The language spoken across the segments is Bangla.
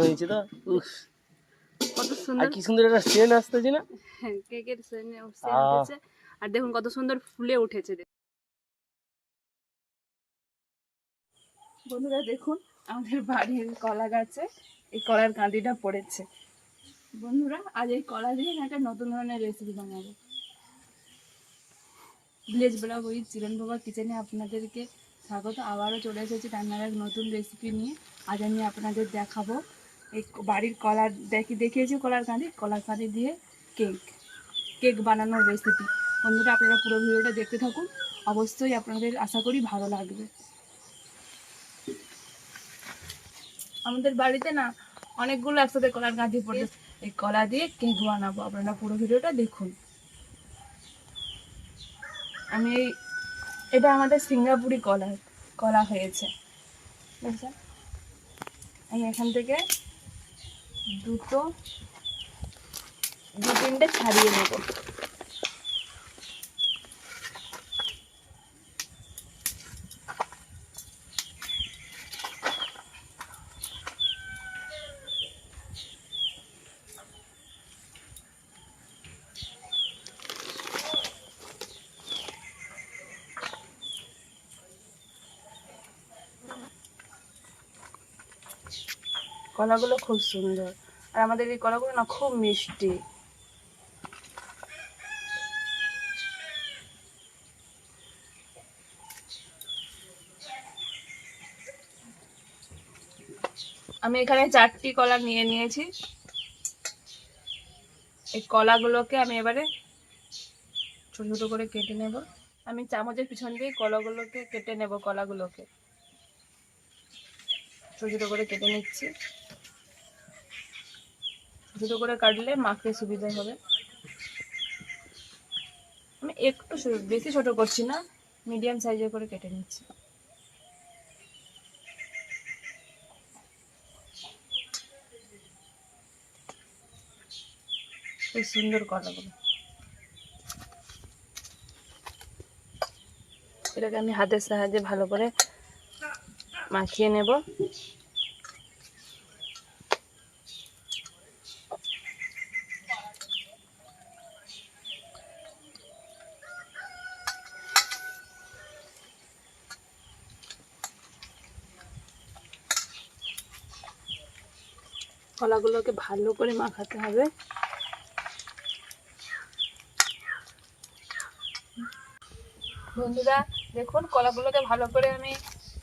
হয়েছে তো? উফ। কত আর সুন্দর কি সুন্দর একটা সেন আসতেছে না? হ্যাঁ, কেকের সেনে। উঠেছে। আর দেখুন কত সুন্দর ফুলে উঠেছে বন্ধুরা দেখুন আমাদের বাড়ির কলা গাছে এই কলার কাঁদিটা পড়েছে। বন্ধুরা আজ এই কলা দিয়ে একটা নতুন ধরনের রেসিপি বানাবো। ভিলেজ ব্লগ ওই চিরন বাবা কিচেনে আপনাদেরকে স্বাগত। আবারও চলে এসেছি রান্নার এক নতুন রেসিপি নিয়ে। আজ আমি আপনাদের দেখাবো এই বাড়ির কলার দেখি, দেখিয়েছি কলার কাঁদি কলার কাঁদি দিয়ে কেক কেক বানানোর রেসিপি বন্ধুরা, আপনারা পুরো ভিডিওটা দেখতে থাকুন। অবশ্যই আপনাদের আশা করি ভালো লাগবে। আমাদের বাড়িতে না অনেকগুলো একসাথে কলার গাঁদি পড়ে। এই কলা দিয়ে কেক বানাবো। আপনারা পুরো ভিডিওটা দেখুন। আমি এই- এটা আমাদের সিঙ্গাপুরি কলা কলা হয়েছে। বুঝছেন আমি এখান থেকে দুটো দু তিনটে ছাড়িয়ে নেব। কলাগুলো খুব সুন্দর। আর আমাদের এই কলাগুলো না খুব মিষ্টি। আমি এখানে চারটি কলা নিয়ে নিয়েছি। এই কলাগুলোকে আমি এবারে ছোট ছোট করে কেটে নেব। আমি চামচের পিছন দিয়ে কলাগুলোকে কেটে নেব, কলাগুলোকে। ছোট ছোট করে কেটে নিচ্ছি। ছোট করে কাটলে মাখতে সুবিধা হবে। আমি একটু বেশি ছোট করছি না মিডিয়াম সাইজে করে কেটে নিচ্ছি। খুব সুন্দর কলাগুলো। এটাকে আমি হাতের সাহায্যে ভালো করে মাখিয়ে নেব। কলাগুলোকে ভালো করে মাখাতে হবে। বন্ধুরা, দেখুন, কলাগুলোকে ভালো করে আমি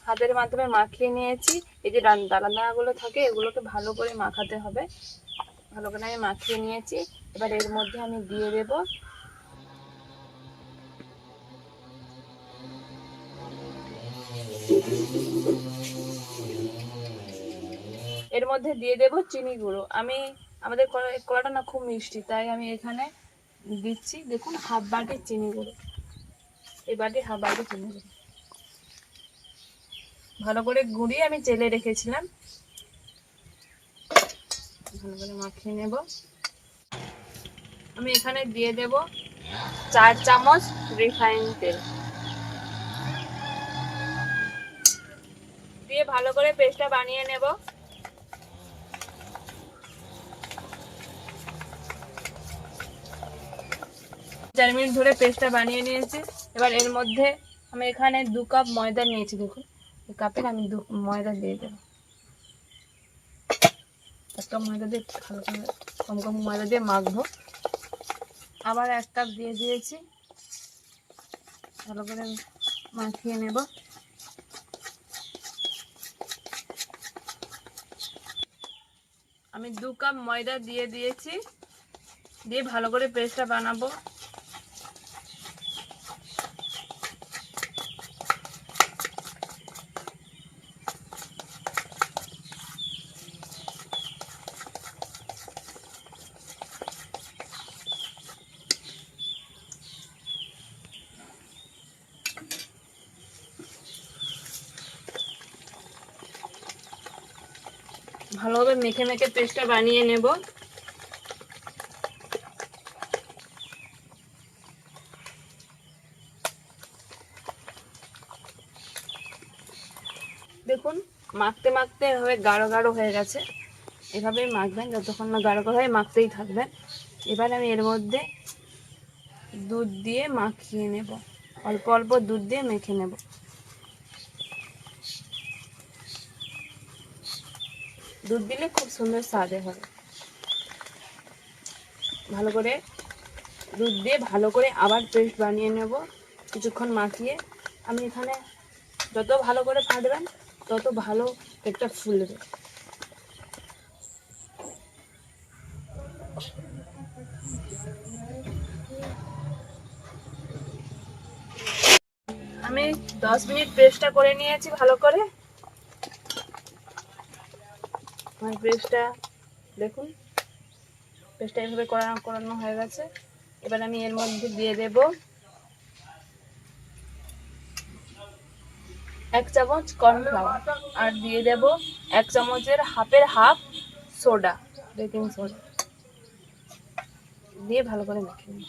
হাতের মাধ্যমে মাখিয়ে নিয়েছি। এই যে দানা দানাগুলো থাকে, এগুলোকে ভালো করে মাখাতে হবে। ভালো করে আমি মাখিয়ে নিয়েছি। এবার এর মধ্যে আমি দিয়ে দেব এর মধ্যে দিয়ে দেব চিনি গুঁড়ো। আমি, আমাদের কলা- কলাটা না খুব মিষ্টি, তাই আমি এখানে দিচ্ছি, দেখুন হাফ বাটি চিনি গুঁড়ো। এই বাটি হাফ বাটি চিনি গুঁড়ো। ভালো করে গুঁড়িয়ে আমি চেলে রেখেছিলাম। ভালো করে মাখিয়ে নেব। আমি এখানে দিয়ে দেব চার চামচ রিফাইন তেল। দিয়ে ভালো করে পেস্টটা বানিয়ে নেব। চার মিনিট ধরে পেস্টটা বানিয়ে নিয়েছি। এবার এর মধ্যে আমি এখানে দু কাপ ময়দা নিয়েছি, দেখুন। এই আমি দু ময়দা দিয়ে দেবো। এক কাপ ময়দা দিয়ে ভালো করে কম কম ময়দা দিয়ে মাখবো। আবার এক কাপ দিয়ে দিয়েছি। ভালো করে মাখিয়ে নেব। আমি দু কাপ ময়দা দিয়ে দিয়েছি। দিয়ে ভালো করে পেস্টটা বানাবো। ভালোভাবে মেখে মেখে পেস্টটা বানিয়ে নেব। দেখুন, মাখতে মাখতে এভাবে গাঢ় গাঢ় হয়ে গেছে। এভাবে মাখবেন, যতক্ষণ না গাঢ় করে হয়, মাখতেই থাকবেন। এবার আমি এর মধ্যে দুধ দিয়ে মাখিয়ে নেব। অল্প অল্প দুধ দিয়ে মেখে নেব। দুধ দিলে খুব সুন্দর স্বাদে হবে ভালো করে দুধ দিয়ে ভালো করে আবার পেস্ট বানিয়ে নেব। কিছুক্ষণ মাখিয়ে। আমি এখানে যত ভালো করে ফাটবেন, তত ভালো কেকটা ফুলবে। আমি দশ মিনিট পেস্টটা করে নিয়েছি ভালো করে। আমার পেস্টটা দেখুন পেস্টটা এইভাবে করানো করানো হয়ে গেছে। এবার আমি এর মধ্যে দিয়ে দেব এক চামচ কর্নফ্লাওয়ার আর দিয়ে দেব এক চামচের হাফের হাফ সোডা, বেকিং সোডা। দিয়ে ভালো করে মেখে নিই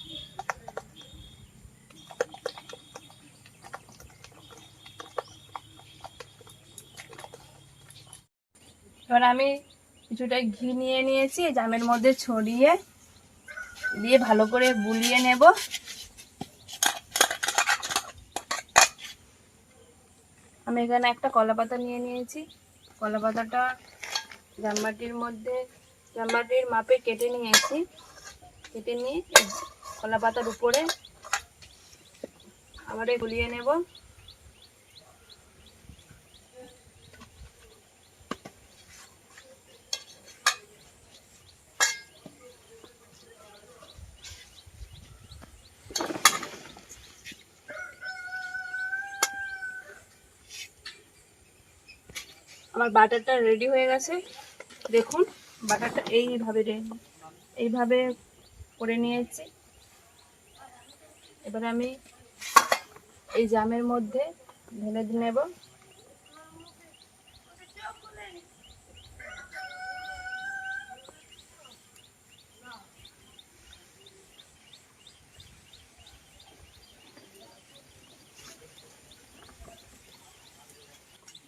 এবার আমি কিছুটা ঘি নিয়ে নিয়েছি, জামের মধ্যে ছড়িয়ে দিয়ে ভালো করে বুলিয়ে নেব। আমি এখানে একটা কলা পাতা নিয়ে নিয়েছি। কলা পাতাটা জামবাটির মধ্যে জামবাটির মাপে কেটে নিয়েছি। কেটে নিয়ে কলা পাতার উপরে আবার গুলিয়ে নেব। আমার বাটারটা রেডি হয়ে গেছে। দেখুন, বাটারটা এইভাবে এইভাবে করে নিয়েছি। এবার আমি এই জামের মধ্যে ঢেলে নেব।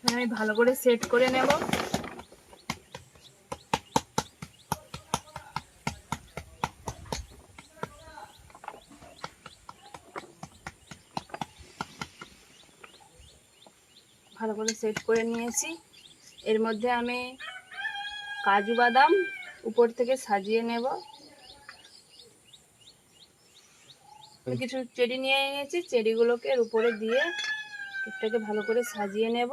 আমি ভালো করে সেট করে নেব। ভালো করে সেট করে নিয়েছি। এর মধ্যে আমি কাজু বাদাম উপর থেকে সাজিয়ে নেব। কিছু চেরি নিয়ে নিয়েছি চেরিগুলোকে উপরে দিয়ে কেকটাকে ভালো করে সাজিয়ে নেব।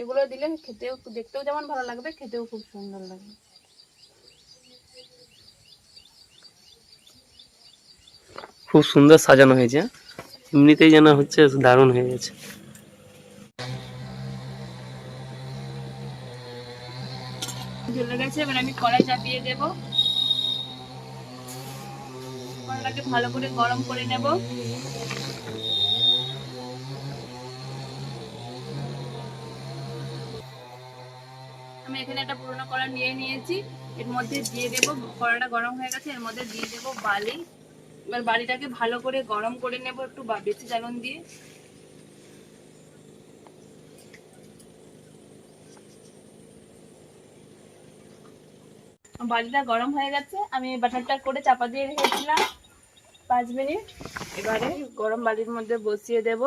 এগুলো দিলে খেতেও দেখতেও যেমন ভালো লাগবে খেতেও খুব সুন্দর লাগবে। খুব সুন্দর সাজানো হয়েছে এমনিতেই যেন হচ্ছে দারুণ হয়ে গেছে। জ্বলে গেছে এবার আমি কড়াই চাপিয়ে দেব। ভালো করে গরম করে নেব। আমি এখানে একটা পুরোনো কড়া নিয়ে নিয়েছি। এর মধ্যে দিয়ে দেব, কড়াটা গরম হয়ে গেছে, এর মধ্যে দিয়ে দেব বালি। এবার বালিটাকে ভালো করে গরম করে নেব একটু বেশি জ্বালন দিয়ে। বালিটা গরম হয়ে গেছে, আমি বাটারটা করে চাপা দিয়ে রেখেছিলাম। পাঁচ মিনিট। এবারে গরম বালির মধ্যে বসিয়ে দেব।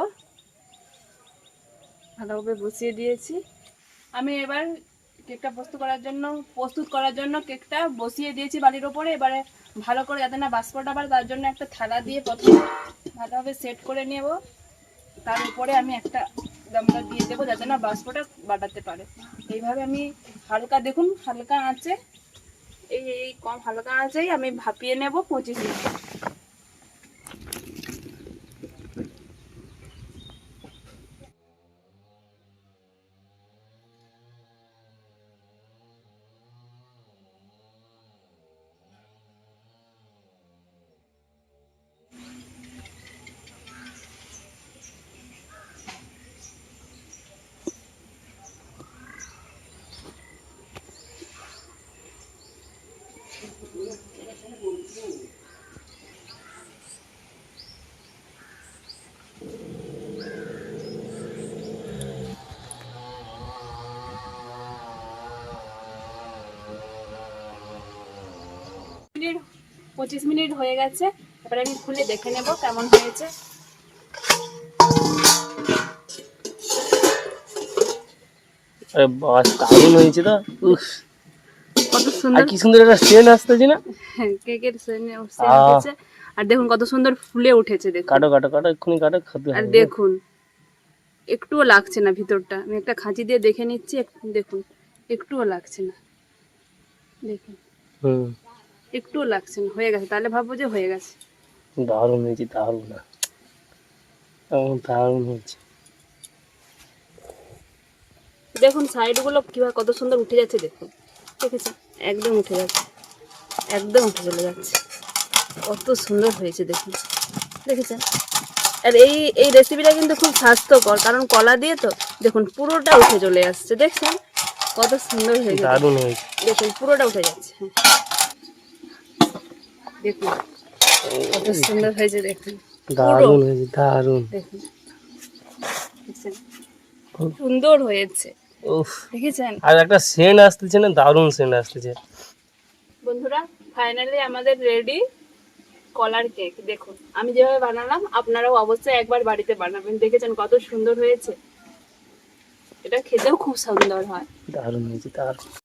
ভালোভাবে বসিয়ে দিয়েছি। আমি এবার কেকটা প্রস্তুত করার জন্য, প্রস্তুত করার জন্য কেকটা বসিয়ে দিয়েছি বালির ওপরে। এবারে ভালো করে যাতে না বাষ্পটা আবার তার জন্য একটা থালা দিয়ে প্রথমে ভালোভাবে সেট করে নেব। তার উপরে আমি একটা গামলা দিয়ে দেবো যাতে না বাষ্পটা বাটাতে পারে। এইভাবে আমি হালকা, দেখুন, হালকা আঁচে এই এই, কম হালকা আঁচেই আমি ভাপিয়ে নেব পঁচিশ মিনিট। পঁচিশ মিনিট হয়ে গেছে। এবার আমি খুলে দেখে নেব কেমন হয়েছে। আরে বাস দারুণ হয়েছে তো। কত সুন্দর। কি সুন্দর একটা সেন্ট আসতেছে না? হ্যাঁ, কেকের সেনে আহ। আর দেখুন কত সুন্দর ফুলে উঠেছে দেখুন। কাটো কাটো কাটো এক্ষুনি কাটো খাদ্য আর দেখুন একটুও লাগছে না ভিতরটা। আমি একটা খাঁচি দিয়ে দেখে নিচ্ছি দেখুন একটুও লাগছে না। দেখুন। হুম। একটুও লাগছে না হয়ে গেছে। তাহলে ভাববো যে হয়ে গেছে। দারুণ হয়েছে দারুণ না। একদম দারুণ হয়েছে। দেখুন সাইডগুলো কীভাবে কত সুন্দর উঠে যাচ্ছে দেখুন। দেখেছে একদম উঠে যাচ্ছে। একদম উঠে চলে যাচ্ছে। কত সুন্দর হয়েছে দেখুন। দেখেছেন? আর এই এই রেসিপিটা কিন্তু খুব স্বাস্থ্যকর কারণ কলা দিয়ে তো দেখুন পুরোটা উঠে চলে আসছে। দেখছেন? কত সুন্দর হয়েছে দারুণ হয়েছে। দেখুন পুরোটা উঠে যাচ্ছে। হ্যাঁ দেখুন। কত সুন্দর হয়েছে দেখুন। দারুণ হয়েছে দারুণ। দেখুন। সুন্দর হয়েছে। দেখেছেন? আর একটা সেন্ট আসতেছে না দারুণ সেন্ট আসতেছে। বন্ধুরা ফাইনালি আমাদের রেডি কলার কেক দেখুন আমি যেভাবে বানালাম আপনারাও অবশ্যই একবার বাড়িতে বানাবেন। দেখেছেন কত সুন্দর হয়েছে? এটা খেতেও খুব সুন্দর হয়। দারুণ হয়েছে দারুণ।